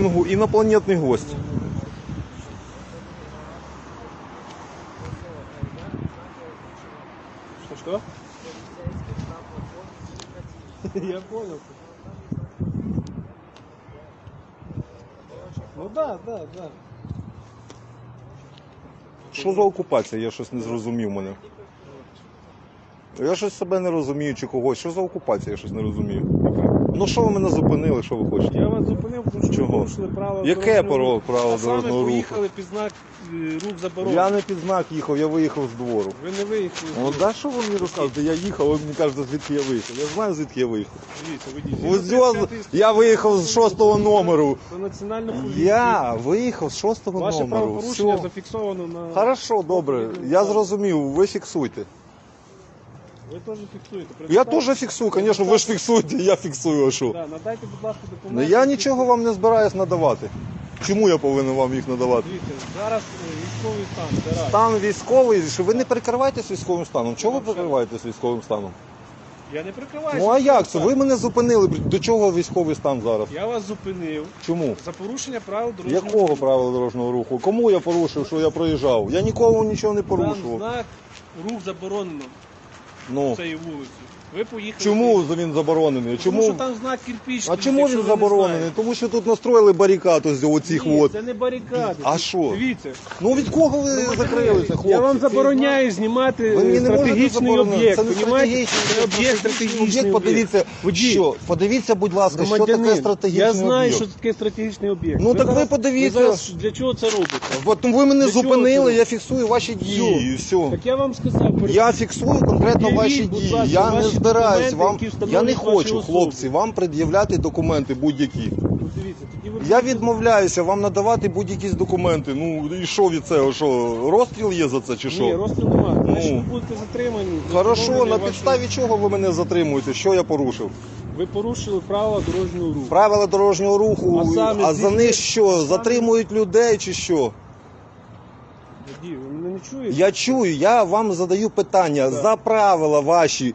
інго- інопланетний гость. Что? Я понял. Ну да, да, да. Що за окупація? Я щось не зрозумів мене. Я щось себе не розумію чи когось. Що за окупація? Я щось не розумію. Ну що ви мене зупинили, що ви хочете? Я вас зупинив, тому що Чого? ви порушили право Яке дорожнього право- право а саме дорожнього руху? поїхали під знак е, рух заборонений. Я не під знак їхав, я виїхав з двору. Ви не виїхали. Ну да що ви мені розказуєте? Я їхав, ви мені кажете, звідки я виїхав. Я знаю, звідки я виїхав. Дивіться, водій. Ось зьо- я виїхав з шостого номеру. Поліцію. Я виїхав з шостого Ваше номеру. правопорушення Все. зафіксовано на... Хорошо, добре. Я зрозумів, ви фіксуйте. Ви теж фіксуєте. Я теж фіксую, звісно, ви ж фіксуєте, я фіксую, а що? Да, надайте, будь ласка, Ну документи. я нічого вам не збираюсь надавати. Чому я повинен вам їх надавати? Дивіться, зараз е, військовий стан, це раз. Стан військовий, що ви не перекриваєтесь військовим станом. Чого ви перекриваєтесь військовим станом? Я не прикриваюся. Ну а як це? Ви мене зупинили. До чого військовий стан зараз? Я вас зупинив Чому? за порушення правил дорожнього Якого правила дорожнього руху? Кому я порушив, що я проїжджав? Я нікого нічого не Там порушував. знак рух заборонено Ну цієї вулицею. Ви поїхали. чому він заборонений? Тому Чому? що там знак кирпич. А чому він заборонений? Тому що тут настроїли барикаду з оцих Ні, от. це не барикади. А що? Дивіться. Ну від кого ви закрилися, хлопці? Я вам забороняю знімати Ви мені не можете стратегічний заборонити. об'єкт. Це не понімаєте? стратегічний Це об'єкт стратегічний об'єкт. Подивіться, Водій. що подивіться, будь ласка, що таке Громадянин, стратегічний Я знаю, об'єкт. що таке стратегічний об'єкт. Ну, так ви зараз- подивіться. Зараз для чого це робите? От ви мене Для чого зупинили, це? я фіксую ваші дії. І все. Так я вам сказав, перед- Я фіксую конкретно ваші будь дії. ласка, Я не ваші збираюсь вам. Я не хочу, хлопці, вам пред'являти документи будь-які. Ну, Я відмовляюся вам надавати будь-які документи. Ну і що від цього? Що розстріл є за це чи що? Ні, що? розстрілу немає. Ну. Значить, ви будете затримані. Хорошо, встановлені на ваші- підставі чого ви мене затримуєте? Що я порушив? Ви порушили правила дорожнього руху. Правила дорожнього руху, А а за звідки- них що? Затримують людей чи що? Водій, ви мене не чуєте? Я чую, я вам задаю питання Так. за правила ваші,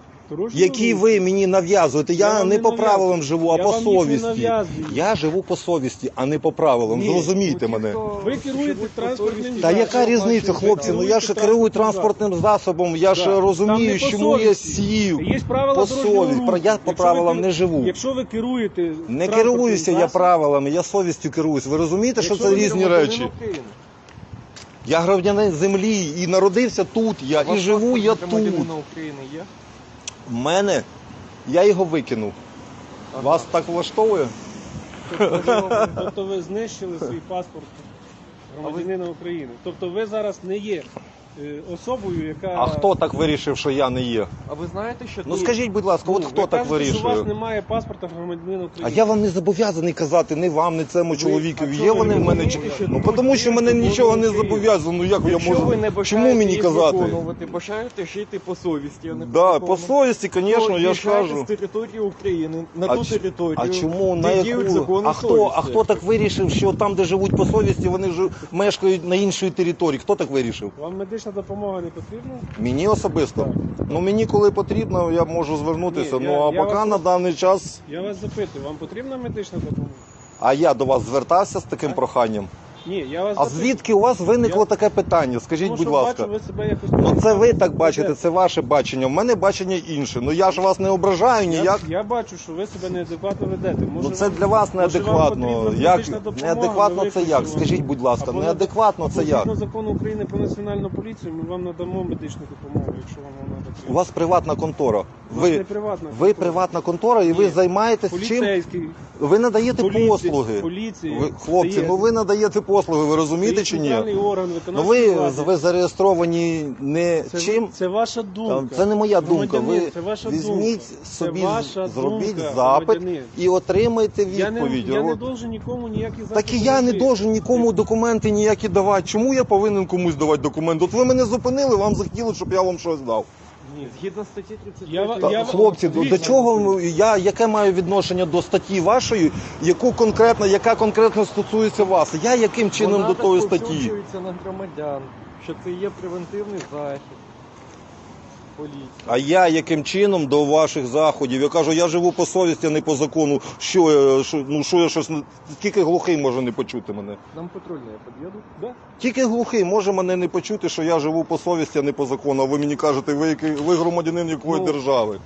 які ви мені нав'язуєте. Я Я, вам не не по нав'язую. правилам живу, а Я по вам совісті. нав'язую. Я живу по совісті, а не по правилам. Зрозумійте мене. Ви керуєте транспортним Та яка різниця, хлопці? Ну я ж керую транспортним засобом, я ж. Там розумію, не по чому я совісті. сів. Є правила По дорожнього совісті. руху. Про- я по Якщо правилам ви не живу. Якщо ви керуєте Не транспортним керуюся я засобом, правилами, я совістю керуюсь. Ви розумієте, що Якщо це ви різні речі? Я громадянин землі і народився тут. Я і живу я тут. Громадянина України є? В мене я його викинув. Вас так влаштовує? Тобто, тобто ви знищили свій паспорт громадянина України. Тобто ви зараз не є е, особою, яка. А хто так вирішив, що я не є? А ви знаєте, що Ну тут скажіть, будь ласка, Ну, от хто ви так кажете, що У вас вирішує? немає паспорта громадянина А я вам не зобов'язаний казати ні вам, ні цьому чоловікові. а Є ви вони в мене чи розумієте, що ну тут тому, що є мене нічого не України? зобов'язано. Ну як я Якщо ви можу? не Чому мені їх казати? виконувати, бажаєте жити по совісті, а не Да, по закону. совісті, звісно, я ж їжджайте кажу. з території України на А ту ч- територію. А чому на де діють яку? закони А хто, а хто так вирішив, що там, де живуть по совісті, вони ж мешкають на іншій території? Хто так вирішив? Вам медична допомога не потрібна? Мені особисто. Ну мені коли потрібно, я можу звернутися. Ні, ну я- а я поки вас- на даний час. Я вас запитую, вам потрібна медична допомога? А я до вас звертався з таким проханням. Ні, я вас А запитую. звідки у вас виникло Я- таке питання? Скажіть, Тому будь що ласка. бачу, ви себе якось Ну це ви так бачите, це ваше бачення. У мене бачення інше. Ну я ж вас не ображаю Я, ніяк. я бачу, що ви себе неадекватно ведете. Може, Ну це вам- для вас може, вам неадекватно. потрібна Як медична допомога, неадекватно ми це як? Скажіть, будь ласка, Або неадекватно це як? Згідно закону України про національну поліцію, ми вам надамо медичну допомогу, якщо вам вона У вас приватна контора. У вас не Ви, приватна ви контора. приватна контора і ви Ні. займаєтесь чим? Поліцейський, Ви надаєте поліція, послуги. поліції. Ви, хлопці, ну ви надаєте послуги, ви розумієте чи ні? центральний орган Ну виконавчої ви, влади. ви зареєстровані не Це, чим. це ваша думка. Це не моя думка. Ви Громадянин, це ваша візьміть думка. собі, це ваша зробіть думка, запит громадянин. і отримайте Я не, відповідь. я не должен нікому ніякі запити. Так і я не робити. должен нікому документи ніякі давати. Чому я повинен комусь давати документи? От ви мене зупинили, вам захотіли, щоб я вам щось дав. Ні. Згідно статті 33 Я Та, я- хлопці, до, до чого я яке маю відношення до статті вашої, яку конкретно, яка конкретно стосується вас? Я яким чином Вона до тої статті? розповсюджується на громадян, що це є превентивний захід. Поліції. А я яким чином до ваших заходів? Я кажу, я живу по совісті, а не по закону. Що я, що, ну що я щось не- тільки глухий може не почути мене. Нам патрульні під'їдуть? Да? Тільки глухий може мене не почути, що я живу по совісті, а не по закону. А ви мені кажете, ви, який- ви громадянин якої Ну, держави.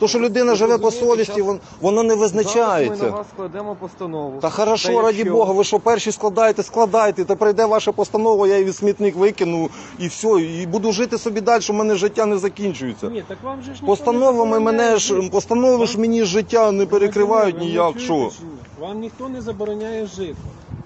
То, що людина живе по совісті, вон- воно не Зараз ми визначається. на вас складемо постанову. Та хорошо, раді Бога, ви що перші складаєте, складайте, та прийде ваша постанова, я її в смітник викину і все, і буду жити собі далі, у мене життя не закінчується. Ні, так вам же ж ніхто не Постановами забороняє мене ж постанови ж мені життя не перекривають Ви ніяк. чуєте Що? чи ні? Вам ніхто не забороняє жити.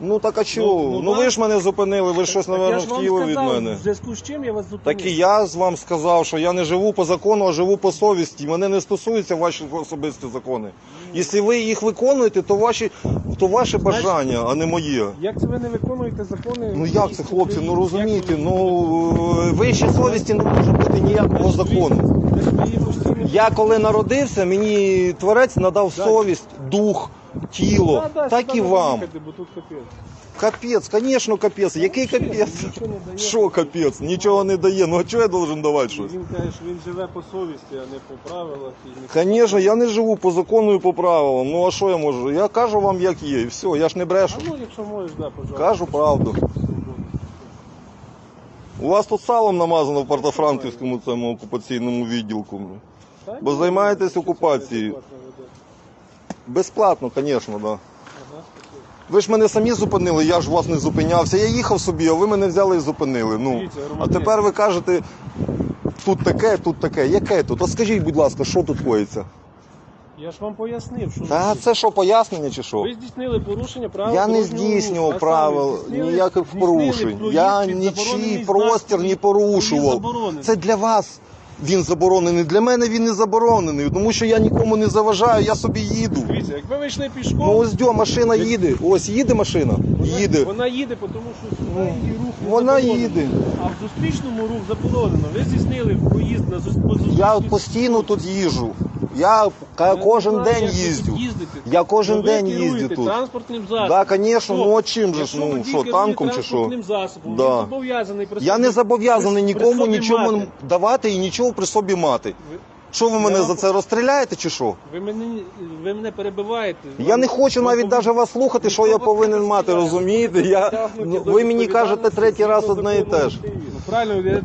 Ну так а чого? Ну, Ну, ну, ви ж мене зупинили, ви щось, Так я напевно, ж вам хотіли від сказав, мене. в зв'язку з чим я вас зупинив. Так і я з вам сказав, що я не живу по закону, а живу по совісті. Мене не стосуються ваші особисті закони. Якщо ви їх виконуєте, то ваші то ваше бажання, а не моє. Як це ви не виконуєте закони? Ну як це, хлопці? Ну розумієте, ну вище совісті не може бути ніякого закону. Я коли народився, мені творець надав совість, дух, тіло, Да, да, так сюди і треба вам. їхати, бо тут капець. Капець, звісно, капець. Який капець? нічого не дає. Що капець? Нічого не дає. Ну а чого я должен давати щось? Він каже, що він живе по совісті, а не по правилах. І не... Звісно, я не живу по закону і по правилам. Ну а що я можу? Я кажу вам, як є, і все, я ж не брешу. А ну, якщо можеш, да, пожалуйста. Кажу правду. У вас тут салом намазано в Портофранківському цьому окупаційному відділку. Та бо займаєтесь окупацією. Безплатно, звісно, да. Ви ж мене самі зупинили, я ж вас не зупинявся. Я їхав собі, а ви мене взяли і зупинили. Ну, Дивіться, а громадяни. тепер ви кажете, тут таке, тут таке. Яке тут? А скажіть, будь ласка, що тут коїться? Я ж вам пояснив, що Та ви- це що, пояснення чи що? ви здійснили порушення правил Я не дорожнього руху, здійснював саме правил, здійснили- ніяких здійснили порушень. проїзд Я під нічий простір не порушував. заборонений. Це для вас він заборонений. Для мене він не заборонений, тому що я нікому не заважаю, я собі їду. Дивіться, якби ви йшли пішком, Ну ось дьо, машина їде. Ось їде машина. вона, Їде. вона їде, тому що сюди її рух не Вона їде. А в зустрічному рух заборонено. Ви здійснили проїзд на зус- по Я постійно тут їжджу. Я ка- кожен не день як тут їздю. їздите. Я кожен Ну, ви день керуєте їздю тут. транспортним засобом. Да, звісно, ну а чим же ж, Якщо ну водій що, керує танком чи що? транспортним засобом, Да. він зобов'язаний при Я собі- не зобов'язаний при- нікому собі нічого мати. давати і нічого при собі мати. Ви- Що ви мене за це розстріляєте чи що? Ви мене, ви мене перебиваєте. Я не хочу навіть навіть вас слухати, що я повинен мати, розумієте? Я, ну, ви мені кажете третій раз одне і те ж. Ну, правильно, я думаю,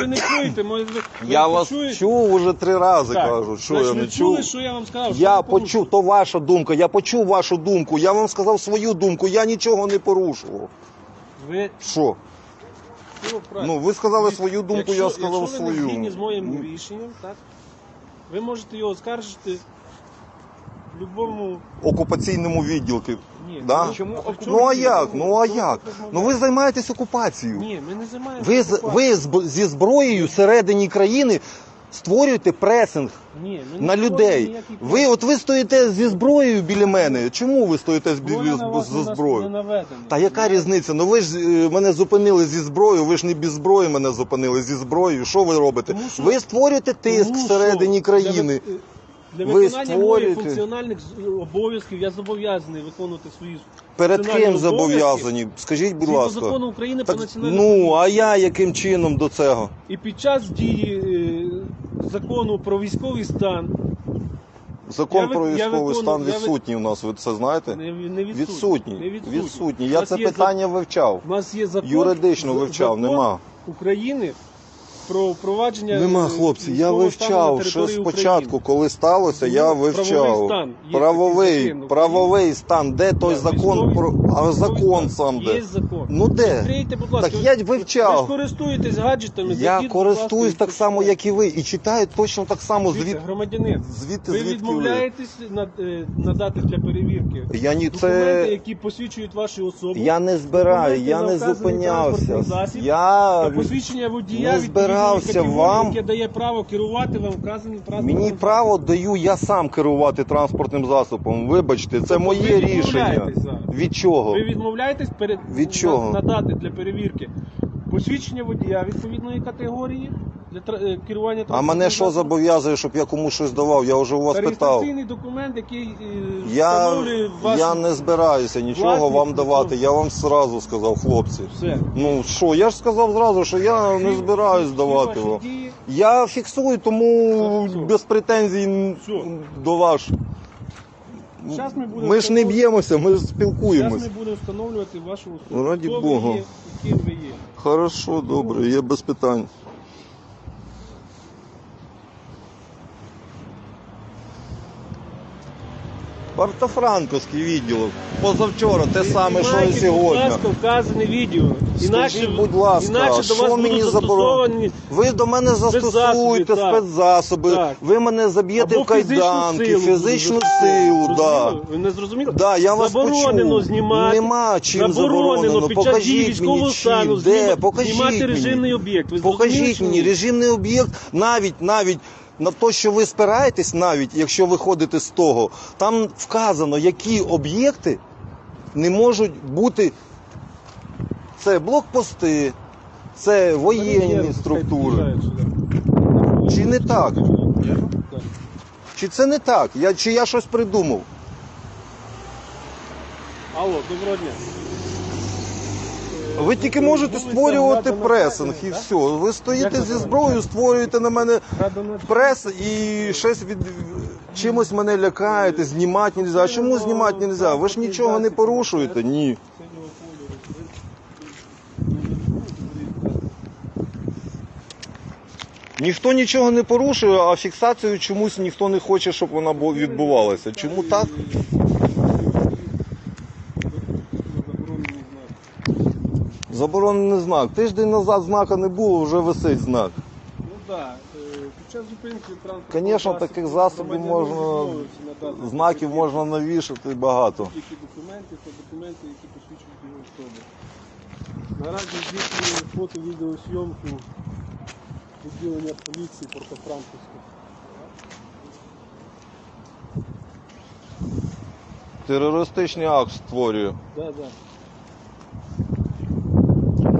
ви не чуєте. Може, ви, Я не вас чуєте? чув уже три рази, Так. кажу. Що Значить, я ви не чули, що я вам сказав? що Я ви порушили? почув, то ваша думка, я почув вашу думку, я вам сказав свою думку, я нічого не порушував. Ви Що? ну, правильно. Ну, ви сказали свою думку, якщо, я сказав якщо ви не свою. згідні з моїм рішенням, так? Ви можете його оскаржити в будь-якому... Окупаційному відділку. Ні, Да? Чому а Ну а як? Ну а як? Ну ви займаєтесь окупацією. Ні, ми не займаємося. Ви, з- ви з- зі зброєю всередині країни створюєте пресинг Ні, ми не на створюємо людей. ніякий Ви от ви стоїте зі зброєю біля мене. Чому ви стоїте з, Зброя з, на вас не зі зброєю? не наведена. Та яка різниця? Ну ви ж е, мене зупинили зі зброєю, ви ж не без зброї мене зупинили зі зброєю. Що ви робите? Тому що- ви створюєте тиск Тому всередині що країни. Для, ви- для Ви виконання моїх створюєте- функціональних з- обов'язків я зобов'язаний виконувати свої Перед функціональні ким обов'язки зобов'язані? Скажіть, будь згідно ласка. закону України Так, про національну ну, а я яким чином до цього? І під час дії е, закону про військовий стан Закон Я про військовий стан я ви- відсутній у нас, ви це знаєте? не, не відсутній. Відсутній. Не відсутній. Відсутній. Я це питання вивчав. У нас є закон Юридично вивчав, закон нема. України про впровадження Нема, е, хлопці, я вивчав. Території спочатку, коли сталося, я Ну, правовий вивчав. стан. Є Правовий, правовий стан. Де той Так, закон військовий- про. А закон сам Є закон. Ну де? Відкрийте, будь ласка. Так я Ви- вивчав. Ви ж користуєтесь гаджетами. Я зайдіть, будь ласка, користуюсь так само, як і ви, і читаю точно так само. Дивіться, Звід... громадянин, Звідти, ви звідки відмовляєтесь над- е, надати для перевірки Я ні, документи, це. які посвідчують вашу особу. Я не збираю, Документи я на не вказаний зупинявся. транспортний засіб Я посвідчення водія не відповідної збирався категорії, вам- яке дає право керувати вам вказаним транспортним Мені право даю я сам керувати транспортним засобом. Вибачте, це Тобто моє рішення. зараз? Від чого? Ви відмовляєтесь перед Від чого? надати для перевірки посвідчення водія відповідної категорії для тр- е, керування А мене що зобов'язує, щоб я комусь щось давав? Я вже у вас Та питав. реєстраційний документ, який е, Я, встановлює я не збираюся нічого вам давати. Я вам зразу сказав, хлопці. все. Ну що, я ж сказав зразу, що я не Всі- збираюсь всі давати ваші вам. дії Я фіксую, тому Зафіксуй. без претензій Всьо. до вас. Щас ми будемо Ми ж не б'ємося, ми ж Зараз спілкуємось. ми будемо встановлювати вашу особу. Раді Хто Бога. ви є, ким ви є. Хорошо, добре, є без питань. Партофранковський відділок. Позавчора те саме, що і Будь сьогодні. ласка, вказане відео. Інакше, Скажіть, будь ласка, інакше до що вас мені будуть заборонено? застосовані Ви до мене застосуєте так. спецзасоби, Так. ви мене заб'єте або в кайданки, фізичну силу, да. Ви не зрозуміли? Да, я вас заборонено почув. знімати. Нема чим заборонено заборонено. під час дії Покажіть військового мені стану чим. Де? знімати, Покажіть мені. режимний об'єкт. Ви Покажіть мені ні? режимний об'єкт, навіть навіть на те, що ви спираєтесь, навіть якщо виходите з того, там вказано, які об'єкти не можуть бути. Це блокпости, це воєнні структури. Чи не так? Чи це не так? Я, чи я щось придумав? Алло, доброго дня. Ви тільки можете створювати пресинг і все. Ви стоїте зі зброєю, створюєте на мене прес і щось від чимось мене лякаєте, знімати нельзя. А чому знімати нельзя? Ви ж нічого не порушуєте? Ні. Ніхто нічого не порушує, а фіксацію чомусь ніхто не хоче, щоб вона відбувалася. Чому так? Заборонений знак. Заборонений знак. Тиждень назад знака не було, вже висить знак. Ну так, під час зупинки транспортного Звісно, таких засобів можна, знаків можна навішати багато. Які документи, то документи, які посвідчують його особу. Наразі здійснює фото відеосйомку відділення поліції Портофранківського. Терористичний акт створює. Да, да.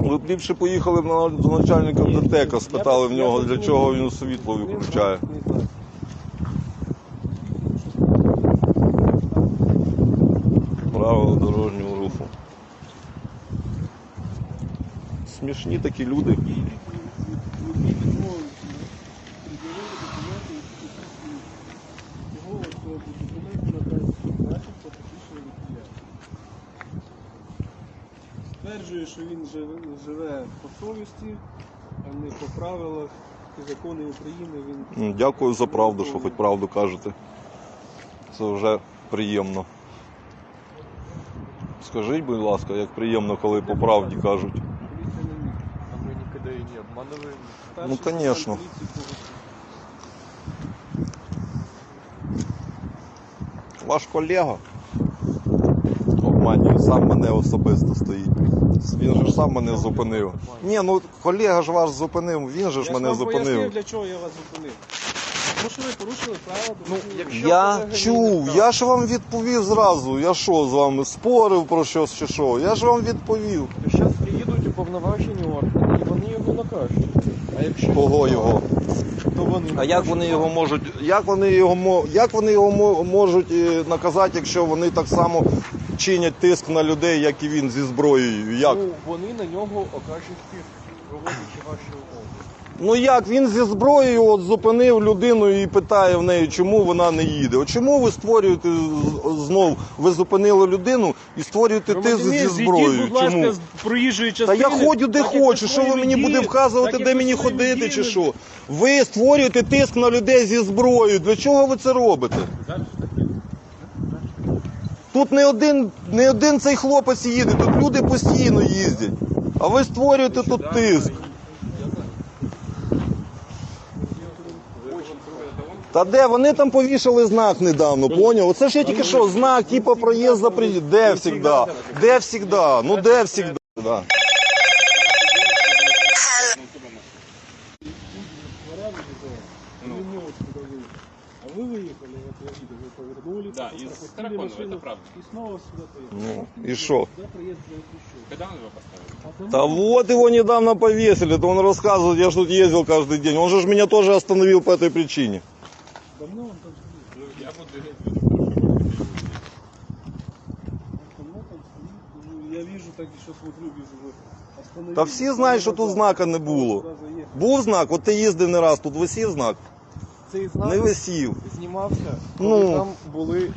Ви б ліпше поїхали до начальника ДТЕКа, спитали в нього, для чого він світло виключає. Правила дорожнього руху. Смішні такі люди. Які від- від- від- відмовилися пред'явили документи, які посвідчують його особу, документи надають начебто посвідчення водія. Стверджує, що він живе, по совісті, а не по правилах і закони України. Він М, Дякую за правду, що хоч правду кажете. Це вже приємно. Скажіть, будь ласка, як приємно, коли по правді кажуть. А мы никогда и не. Старший Ну, Погорський. Ваш колега обманює, сам мене особисто стоїть. Він же ж сам мене зупинив. Ні, ну колега ж вас зупинив, він же ж Я мене вам пояснив, зупинив. для чого я вас зупинив. Тому що ви порушили правила Ну, дорожнього руху. Я чув, я ж вам відповів зразу. Я що з вами спорив про щось чи що? Я ж вам відповів. То зараз приїдуть уповноважені органи і вони його накажуть. А якщо Кого його? то вони А як вони його можуть, як вони його мо- як вони його мо- можуть е, наказати, якщо вони так само чинять тиск на людей, як і він зі зброєю? Як? Ну, вони на нього окажуть тиск, проводячи ваші умови. Ну як він зі зброєю от зупинив людину і питає в неї, чому вона не їде? От чому ви створюєте з- знов? Ви зупинили людину і створюєте тиск Громадянин, зі зійдіть, зброєю. будь ласка, Чому? з проїжджої Та частини. я ходжу де так, як хочу. ви Що ви своїми мені буде діями- вказувати, так, як де ви мені своїми ходити чи діями- що? Ви створюєте тиск на людей зі зброєю. Для чого ви це робите? Тут не один, не один цей хлопець їде, тут люди постійно їздять. А ви створюєте тут тиск. Та де? Вони там повішали знак недавно, поняв? Оце ж я тільки що, знак, типу проїзд за приїзд. Де завжди? Де всегда? Ну де всегда? повернули, Да, потом из пропустили Тараканова, машину это правда. и снова сюда поехали. Ну, и шо? Да, проезд запрещен. Когда он его поставил? А там- Да вот его недавно повесили, то он рассказывает, я ж тут ездил каждый день. Он же ж меня тоже остановил по этой причине. Давно он там стоит. Ну, я буду говорить, потому что Он давно там стоит. Ну, Я я вижу, так и что смотрю, вижу. Вот. Остановились. Та всі знають, що тут знака не було. Сюда заехали. Був знак, от ти їздив не раз, тут висів знак. Цей знак Не висів. знімався, Ну. там були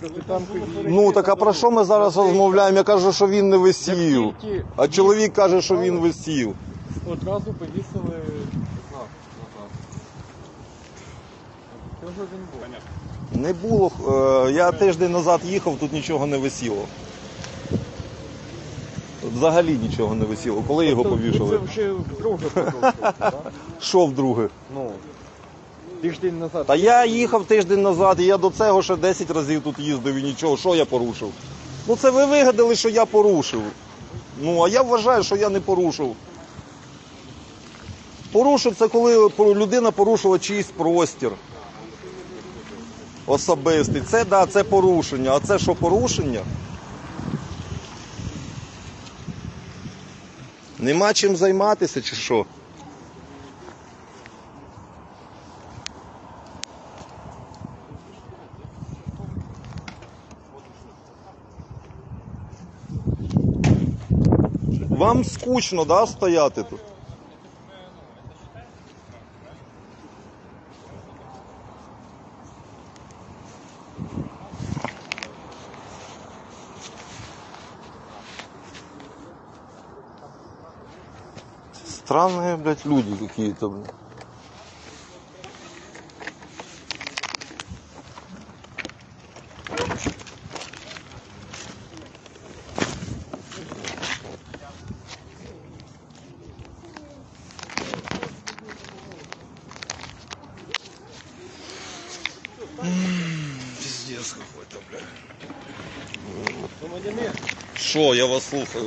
Пегій. Ну так а про що ми зараз розмовляємо? Я кажу, що він не висів. тільки А чоловік каже, що він висів. одразу повісили знак назад. Чого він був? Не було. е, Я тиждень назад їхав, тут нічого не висіло. Взагалі нічого не висіло. Коли його Тобто повішали? Це вже вдруге продовжуєте, так? Що вдруге? Ну, тиждень назад. Та я їхав тиждень назад, і я до цього ще 10 разів тут їздив і нічого. Що я порушив? Ну це ви вигадали, що я порушив. Ну, а я вважаю, що я не порушив. Порушив це коли людина порушила чийсь простір. Особистий. Це да, це порушення. А це що порушення? Нема чим займатися чи що? Вам скучно, да, стояти тут? Странные, блядь, люди какие-то, блядь. Пиздец какой-то, блядь. Громадянин, Що, я вас слухаю.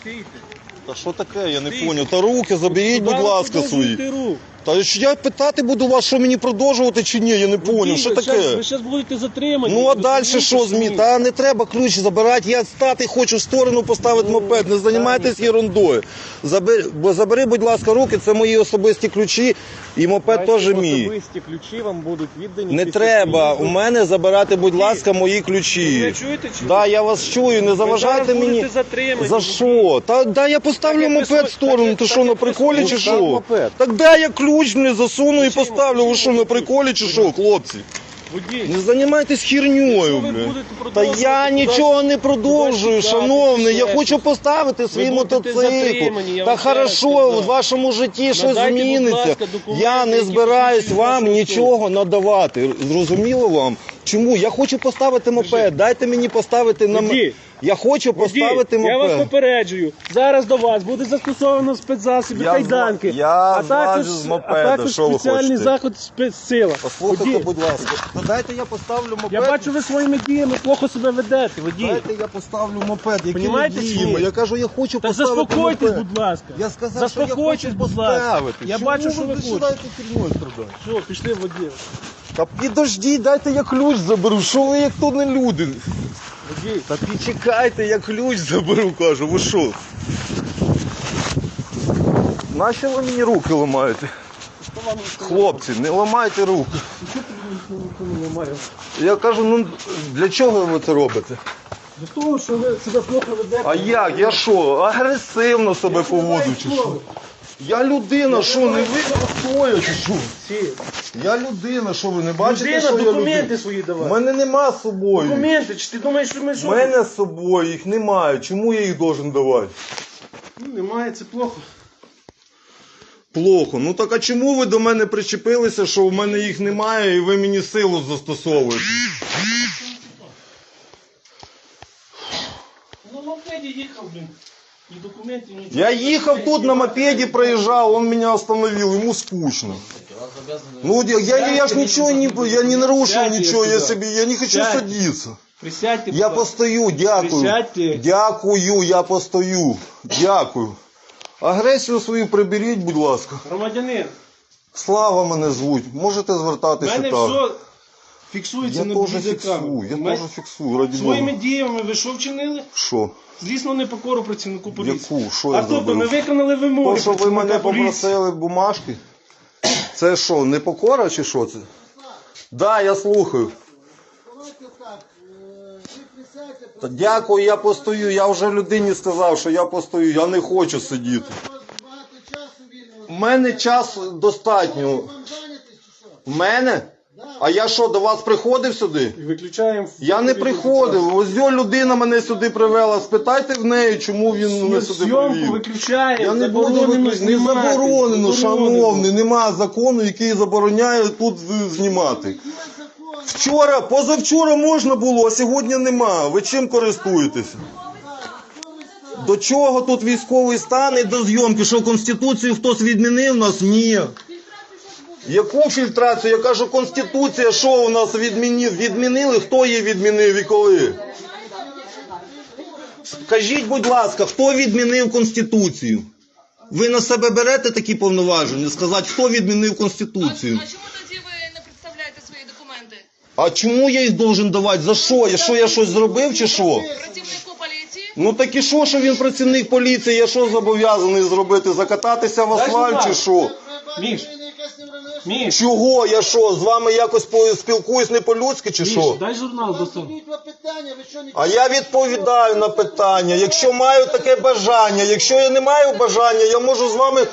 стійте. Та що таке, я не Стійте. поняв. Та руки заберіть, будь ласка, свої. рух? Та ж я питати буду вас, що мені продовжувати чи ні, я не поняв. Що ви таке? Ви зараз будете затримані. Ну а далі що змі? Та не треба ключ забирати. Я стати хочу в сторону поставити мопед. Не займайтесь ерундою. Забери, забери, будь ласка, руки, це мої особисті ключі, і мопед теж мій. Особисті ключі вам будуть віддані. Не треба у мене забирати, будь ласка, мої ключі. мене чуєте чи? Да, я вас чую, не заважайте мені. За що? Та да я поставлю мопед в сторону, ти що на приколі чи що? Так, дай я ключ мені засуну і поставлю. Ви що на приколі чи що, хлопці? Не займайтесь херньою, блядь. Та я нічого не продовжую, шановний. Я хочу поставити свій мотоцикл. Та хорошо, в вашому житті щось зміниться. Я не збираюсь вам нічого надавати. Зрозуміло вам? Чому? Я хочу поставити мопед. Дайте мені поставити на. Я хочу Водій, поставити я вас попереджую. Зараз до вас буде застосовано спецзасоби Я кайданки. зла- я а також, з а також що ви спеціальний хочете? заход спецсила. Послухайте, Водій, будь ласка. Та дайте я поставлю мопед. Я бачу, ви своїми діями плохо себе ведете, водій. Дайте я поставлю мопед. Якими Понімаєте чи діями? ні? Я кажу, я хочу Та поставити заспокойтесь, мопед. будь ласка. Я сказав, що я хочу будь ласка. поставити. Я Чому бачу, що ви починаєте херньою страдати? Все, пішли в водій. Та підождіть, дайте я ключ заберу. Що ви як то не люди? Та підчекайте, я ключ заберу, кажу, ви що? Нащо ви мені руки ламаєте? Хлопці, не ламайте руки. Я кажу, ну для чого ви це робите? До того, що ви себе плохо ведете. А як? Я що, агресивно себе поводжу чи що? Я людина, що не ви чи що? Я людина, що ви не бачите, Людина, що я документи людина? свої У давай. мене нема з собою. Документи, чи ти думаєш, що ми У що? мене з собою їх немає. Чому я їх должен давати? Ну, немає, це плохо. Плохо. Ну так а чому ви до мене причепилися, що у мене їх немає і ви мені силу застосовуєте? Ну, на мопеді їхав, блін. Документів, нічого. Я їхав тут на мопеді, проїжджав, он меня остановил, ему скучно. Ну, я, я, я ж ничего не, я не нарушил Сядьте ничего, я сюда. себе, я не хочу Сядьте. садиться. Присядьте, Я будь ласка. постою, дякую. Присядьте. Дякую, я постою. Дякую. Агресію свою приберіть, будь ласка. Громадянин, Слава мене звуть. Можете в звертатися мене так. все фіксується Я на теж фіксую, я теж фіксую, раді Своїми Бога. діями ви що вчинили? Що? Звісно, непокору працівнику поліції. Яку? Що а тобто ми виконали вимоги То, що ви працівника мене поліції. попросили бумажки, це що, непокора чи що це? Да, я слухаю. Давайте так, Та дякую, я постою. Я вже людині сказав, що я постою, я не хочу сидіти. у часу мене час достатньо. У мене? А я що, до вас приходив сюди? І виключаємо. Я не приходив. Ось йо людина мене сюди привела. Спитайте в неї, чому він мене сюди Зйомку привів. виключаємо. Я не буду заборонено виключати. Не знімати. заборонено, Заборонено. шановний. Нема закону, який забороняє тут е, знімати. Вчора, позавчора можна було, а сьогодні нема. Ви чим користуєтеся? До чого тут військовий стан і до зйомки? Що Конституцію хтось відмінив нас? Ні. Яку фільтрацію? Я кажу, Конституція, що у нас відмінив? Відмінили? Хто її відмінив і коли? Скажіть, будь ласка, хто відмінив Конституцію? Ви на себе берете такі повноваження? Сказати, хто відмінив Конституцію? А чому тоді ви не представляєте свої документи? А чому я їх должен давати? За що? Я що я щось зробив чи що? Працівнику поліції? Ну так і що, що він працівник поліції, я що зобов'язаний зробити? Закататися в асфальт чи що? Міш. Міш, Чого? Я що, з вами якось по- спілкуюсь не по-людськи чи Міш, що? дай журнал достав. задають питання, ви що не А я відповідаю на питання. Якщо маю таке бажання, якщо я не маю бажання, я можу з вами